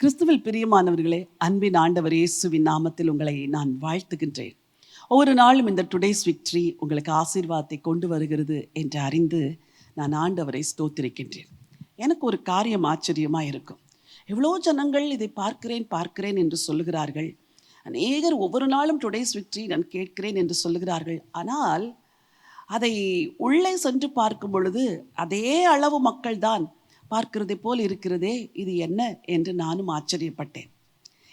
கிறிஸ்துவில் பிரியமானவர்களே அன்பின் ஆண்டவர் இயேசுவின் நாமத்தில் உங்களை நான் வாழ்த்துகின்றேன். ஒவ்வொரு நாளும் இந்த டுடேஸ் விக்ட்ரி உங்களுக்கு ஆசீர்வாதத்தை கொண்டு வருகிறது என்று அறிந்து நான் ஆண்டவரை ஸ்தோத்திரிக்கின்றேன். எனக்கு ஒரு காரியம் ஆச்சரியமாக இருக்கும். எவ்வளோ ஜனங்கள் இதை பார்க்கிறேன் பார்க்கிறேன் என்று சொல்லுகிறார்கள். அநேகர் ஒவ்வொரு நாளும் டுடேஸ் விக்ட்ரி நான் கேட்கிறேன் என்று சொல்லுகிறார்கள். ஆனால் அதை உள்ளே சென்று பார்க்கும் பொழுது அதே அளவு மக்கள்தான் பார்க்கிறதை போல் இருக்கிறதே இது என்ன என்று நானும் ஆச்சரியப்பட்டேன்.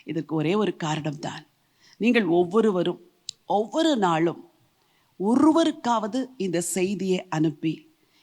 இதற்கு ஒரே ஒரு காரணம்தான். நீங்கள் ஒவ்வொருவரும் ஒவ்வொரு நாளும் ஒருவருக்காவது இந்த செய்தியை அனுப்பி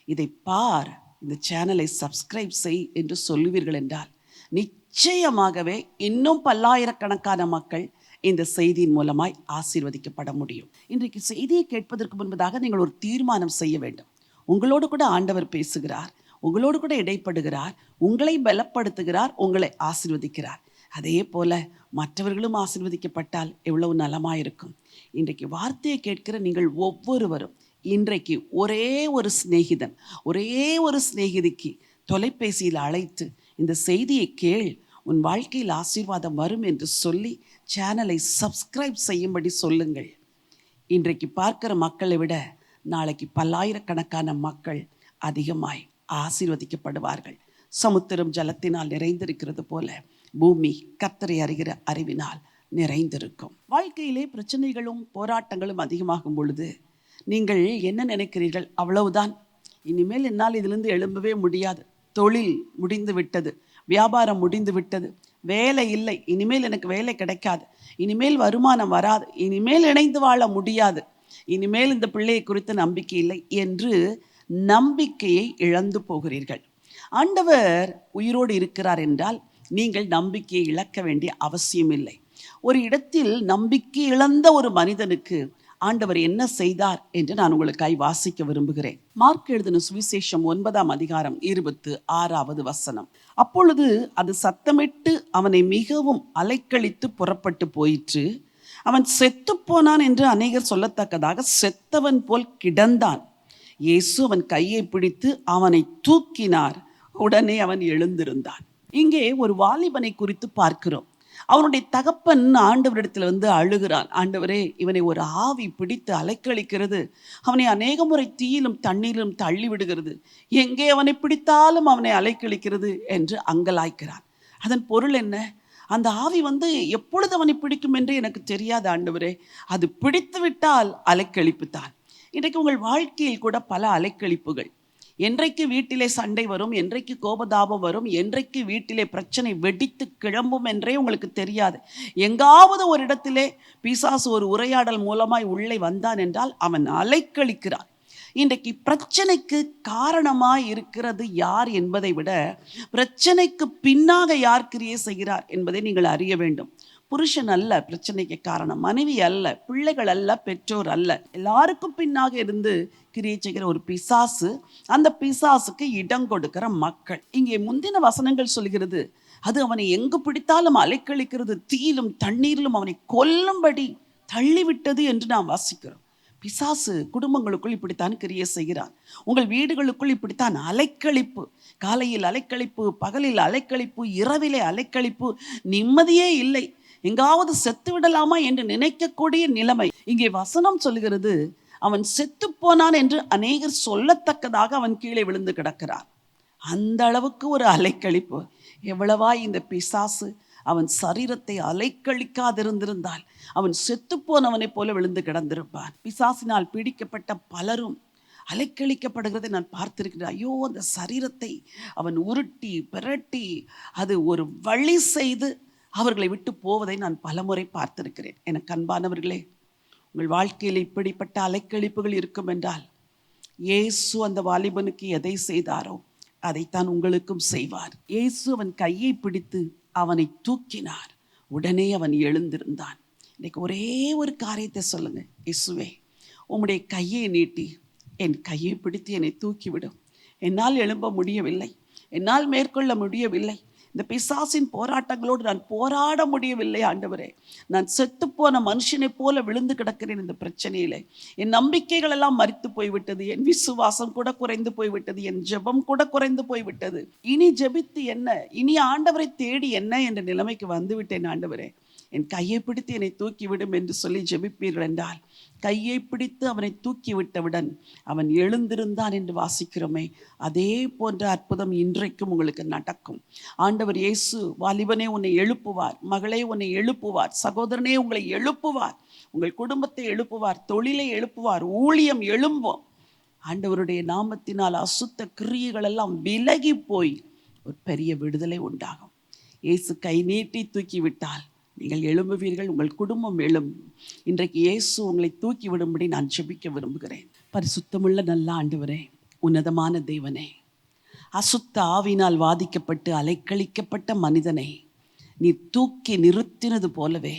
இதை பார் இந்த சேனலை சப்ஸ்கிரைப் செய் என்று சொல்லுவீர்கள் என்றால் நிச்சயமாகவே இன்னும் பல்லாயிரக்கணக்கான மக்கள் இந்த செய்தியின் மூலமாய் ஆசீர்வதிக்கப்பட முடியும். இன்றைக்கு செய்தியை கேட்பதற்கு முன்பதாக நீங்கள் ஒரு தீர்மானம் செய்ய வேண்டும். உங்களோடு கூட ஆண்டவர் பேசுகிறார். உங்களோடு கூட இடைப்படுகிறார் உங்களை பலப்படுத்துகிறார் உங்களை ஆசிர்வதிக்கிறார். அதே போல மற்றவர்களும் ஆசிர்வதிக்கப்பட்டால் எவ்வளவு நலமாயிருக்கும். இன்றைக்கு வார்த்தையை கேட்கிற நீங்கள் ஒவ்வொருவரும் இன்றைக்கு ஒரே ஒரு சிநேகிதன் ஒரே ஒரு சிநேகிதிக்கு தொலைபேசியில் அழைத்து இந்த செய்தியை கேள் உன் வாழ்க்கையில் ஆசீர்வாதம் வரும் என்று சொல்லி சேனலை சப்ஸ்கிரைப் செய்யும்படி சொல்லுங்கள். இன்றைக்கு பார்க்கிற மக்களை விட நாளைக்கு பல்லாயிரக்கணக்கான மக்கள் அதிகமாய் ஆசீர்வதிக்கப்படுவார்கள். சமுத்திரம் ஜலத்தினால் நிறைந்திருக்கிறது போல பூமி கத்தரை அறிகிற அறிவினால் நிறைந்திருக்கும். வாழ்க்கையிலே பிரச்சனைகளும் போராட்டங்களும் அதிகமாகும் பொழுது நீங்கள் என்ன நினைக்கிறீர்கள்? அவ்வளவுதான். இனிமேல் என்னால் இதிலிருந்து எழும்பவே முடியாது. தொழில் முடிந்து விட்டது வியாபாரம் முடிந்து விட்டது வேலை இல்லை. இனிமேல் எனக்கு வேலை கிடைக்காது. இனிமேல் வருமானம் வராது. இனிமேல் இணைந்து வாழ முடியாது. இனிமேல் இந்த பிள்ளையை குறித்த நம்பிக்கை இல்லை என்று நம்பிக்கையை இழந்து போகிறீர்கள். ஆண்டவர் உயிரோடு இருக்கிறார் என்றால் நீங்கள் நம்பிக்கையை இழக்க வேண்டிய அவசியம் இல்லை. ஒரு இடத்தில் நம்பிக்கை இழந்த ஒரு மனிதனுக்கு ஆண்டவர் என்ன செய்தார் என்று நான் உங்களுக்காய் வாசிக்க விரும்புகிறேன். மார்க் எழுதின சுவிசேஷம் ஒன்பதாம் அதிகாரம் இருபத்து ஆறாவது வசனம். அப்பொழுது அது சத்தமிட்டு அவனை மிகவும் அலைக்கழித்து புறப்பட்டு போயிற்று. அவன் செத்துப்போனான் என்று அநேகர் சொல்லத்தக்கதாக செத்தவன் போல் கிடந்தான். இயேசு அவன் கையை பிடித்து அவனை தூக்கினார். உடனே அவன் எழுந்திருந்தான். இங்கே ஒரு வாலிபனை குறித்து பார்க்கிறோம். அவனுடைய தகப்பன் ஆண்டவரிடத்தில் வந்து அழுகிறான். ஆண்டவரே இவனை ஒரு ஆவி பிடித்து அலைக்கழிக்கிறது. அவனை அநேக முறை தீயிலும் தண்ணீரிலும் தள்ளி விடுகிறது எங்கே அவனை பிடித்தாலும் அவனை அலைக்கழிக்கிறது என்று அங்கலாய்க்கிறான். அதன் பொருள் என்ன? அந்த ஆவி வந்து எப்பொழுது அவனை பிடிக்கும் என்று எனக்கு தெரியாது ஆண்டவரே. அது பிடித்து விட்டால் அலைக்கழிப்பு தான் இன்றைக்கு உங்கள் வாழ்க்கையில் கூட பல அலைக்கழிப்புகள். என்றைக்கு வீட்டிலே சண்டை வரும் என்றைக்கு கோபதாபம் வரும் என்றைக்கு வீட்டிலே பிரச்சனை வெடித்து கிளம்பும் என்றே உங்களுக்கு தெரியாது. எங்காவது ஒரு இடத்திலே பிசாசு ஒரு உரையாடல் மூலமாய் உள்ளே வந்தான் என்றால் அவன் அலைக்கழிக்கிறான். இன்றைக்கு பிரச்சனைக்கு காரணமாக இருக்கிறது யார் என்பதை விட பிரச்சனைக்கு பின்னாக யார் கிரியை செய்கிறார் என்பதை நீங்கள் அறிய வேண்டும். புருஷன் அல்ல பிரச்சனைக்கு காரணம். மனைவி அல்ல பிள்ளைகள் அல்ல பெற்றோர் அல்ல. எல்லாருக்கும் பின்னாக இருந்து கிரியை செய்கிற ஒரு பிசாசு அந்த பிசாசுக்கு இடம் கொடுக்கிற மக்கள். இங்கே முந்தின வசனங்கள் சொல்கிறது அது அவனை எங்கு பிடித்தாலும் அலைக்கழிக்கிறது தீயிலும் தண்ணீரிலும் அவனை கொல்லும்படி தள்ளிவிட்டது என்று நாம் வாசிக்கிறோம். பிசாசு குடும்பங்களுக்குள் இப்படித்தான் கிரியை செய்கிறான் உங்கள் வீடுகளுக்குள் இப்படித்தான் அலைக்கழிப்பு காலையில் அலைக்கழிப்பு பகலில் அலைக்கழிப்பு இரவிலே அலைக்கழிப்பு நிம்மதியே இல்லை. எங்காவது செத்து விடலாமா என்று நினைக்கக்கூடிய நிலைமை. இங்கே வசனம் சொல்கிறது அவன் செத்து போனான் என்று அநேகர் சொல்லத்தக்கதாக அவன் கீழே விழுந்து கிடக்கிறான் அந்த அளவுக்கு ஒரு அலைக்கழிப்பு. எவ்வளவா இந்த பிசாசு அவன் சரீரத்தை அலைக்கழிக்காதிருந்திருந்தால் அவன் செத்துப்போனவனைப் போல விழுந்து கிடந்திருப்பான். பிசாசினால் பீடிக்கப்பட்ட பலரும் அலைக்கழிக்கப்படுகிறதை நான் பார்த்திருக்கிறேன். ஐயோ அந்த சரீரத்தை அவன் உருட்டி பிரட்டி அது ஒரு வழி செய்து அவர்களை விட்டு போவதை நான் பலமுறை பார்த்திருக்கிறேன். எனக்கு அன்பானவர்களே உங்கள் வாழ்க்கையில் இப்படிப்பட்ட அலைக்கழிப்புகள் இருக்கும் என்றால் இயேசு அந்த வாலிபனுக்கு எதை செய்தாரோ அதைத்தான் உங்களுக்கும் செய்வார். இயேசு அவன் கையை பிடித்து அவனை தூக்கினார். உடனே அவன் எழுந்திருந்தான். இன்னைக்கு ஒரே ஒரு காரியத்தை சொல்லுங்க. இயேசுவே உம்முடைய கையை நீட்டி என் கையை பிடித்து என்னை தூக்கிவிடும் என்னால் எழும்ப முடியவில்லை. என்னால் மேற்கொள்ள முடியவில்லை. இந்த பிசாசின் போராட்டங்களோடு நான் போராட முடியவில்லை ஆண்டவரே. நான் செத்துப்போன மனுஷனைப் போல விழுந்து கிடக்கிறேன் இந்த பிரச்சனையிலே. என் நம்பிக்கைகள் எல்லாம் மறித்து போய்விட்டது என் விசுவாசம் கூட குறைந்து போய்விட்டது என் ஜெபம் கூட குறைந்து போய்விட்டது. இனி ஜெபித்து என்ன? இனி ஆண்டவரை தேடி என்ன என்ற நிலைமைக்கு வந்துவிட்டேன் ஆண்டவரே. என் கையை பிடித்து என்னை தூக்கிவிடும் என்று சொல்லி ஜெபிப்பீர்கள் என்றால் கையை பிடித்து அவனை தூக்கி விட்டவுடன் அவன் எழுந்திருந்தான் என்று வாசிக்கிறோமே அதே போன்ற அற்புதம் இன்றைக்கும் உங்களுக்கு நடக்கும். ஆண்டவர் இயேசு வாலிபனே உன்னை எழுப்புவார் மகளே உன்னை எழுப்புவார் சகோதரனே உங்களை எழுப்புவார் உங்கள் குடும்பத்தை எழுப்புவார் தொழிலை எழுப்புவார் ஊழியம் எழும்பும். ஆண்டவருடைய நாமத்தினால் அசுத்த கிரியைகள் எல்லாம் விலகி போய் ஒரு பெரிய விடுதலை உண்டாகும். இயேசு கை நீட்டி தூக்கி விட்டால் நீங்கள் எழும்புவீர்கள் உங்கள் குடும்பம் எழும்பும் இன்றைக்கு இயேசு உங்களை தூக்கி விடும்படி நான் ஜெபிக்க விரும்புகிறேன். பரிசுத்தமுள்ள நல்ல ஆண்டவரே உன்னதமான தேவனே அசுத்த ஆவினால் வாதிக்கப்பட்டு அலைக்கழிக்கப்பட்ட மனிதனை நீ தூக்கி நிறுத்தினது போலவே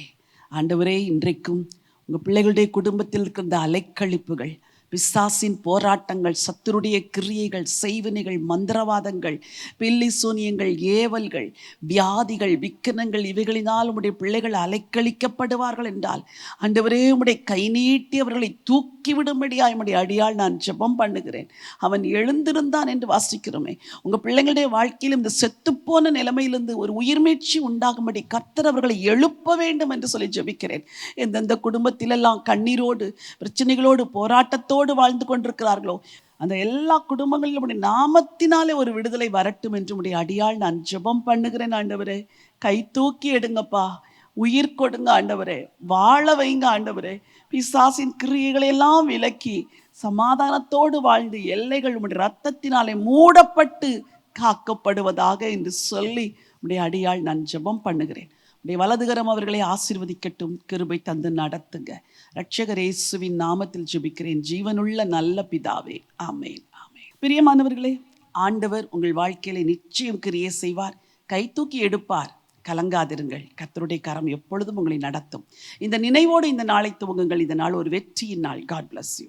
ஆண்டவரே இன்றைக்கும் உங்கள் பிள்ளைகளுடைய குடும்பத்தில் இருக்கிற இந்த அலைக்கழிப்புகள் பிசாசின் போராட்டங்கள் சத்துருடைய கிரியைகள் செய்வினைகள் மந்திரவாதங்கள் பில்லி சூனியங்கள் ஏவல்கள் வியாதிகள் விக்கனங்கள் இவைகளினால் உடைய பிள்ளைகள் அலைக்கழிக்கப்படுவார்கள் என்றால் ஆண்டவரே உடைய கை நீட்டி அவர்களை தூக்கிவிடும்படியா என்னுடைய அடியால் நான் ஜெபம் பண்ணுகிறேன். அவன் எழுந்திருந்தான் என்று வாசிக்கிறோமே. உங்கள் பிள்ளைங்களுடைய வாழ்க்கையில் இந்த செத்துப்போன நிலைமையிலிருந்து ஒரு உயிர்மீழ்ச்சி உண்டாகும்படி கர்த்தர் அவர்களை எழுப்ப வேண்டும் என்று சொல்லி ஜெபிக்கிறேன். எந்தெந்த குடும்பத்திலெல்லாம் கண்ணீரோடு பிரச்சனைகளோடு போராட்டத்தோடு வாழ்ந்து கொண்டிருக்கிறார்களோ? அந்த எல்லா குடும்பங்களிலும் உடைய நாமத்தினாலே ஒரு விடுதலை வரட்டும் என்று உடைய அடியால் நான் ஜெபம் பண்ணுகிறேன் ஆண்டவரே. கை தூக்கி எடுங்கப்பா. உயிர் கொடுங்க ஆண்டவரே. வாழ வைங்க ஆண்டவரே. பிசாசின் கிரியைகளை எல்லாம் விலக்கி சமாதானத்தோடு வாழ்ந்து எல்லைகள் உடைய ரத்தத்தினாலே மூடப்பட்டு காக்கப்படுவதாக என்று சொல்லி உடைய அடியால் நான் ஜெபம் பண்ணுகிறேன். உடைய வலதுகரம் அவர்களை ஆசீர்வதிக்கட்டும் கிருபை தந்து நடத்துங்க. ரட்சகரேசுவின் நாமத்தில் ஜெபிக்கிறேன். ஜீவனுள்ள நல்ல பிதாவே. ஆமேன். ஆமேன். பிரியமானவர்களே ஆண்டவர் உங்கள் வாழ்க்கையில நிச்சயம் கிரியை செய்வார். கை தூக்கி எடுப்பார். கலங்காதிருங்கள். கத்தருடைய கரம் எப்பொழுதும் உங்களை நடத்தும். இந்த நினைவோடு இந்த நாளை துவங்குங்கள். இந்த நாள் ஒரு வெற்றியின் நாள். God bless you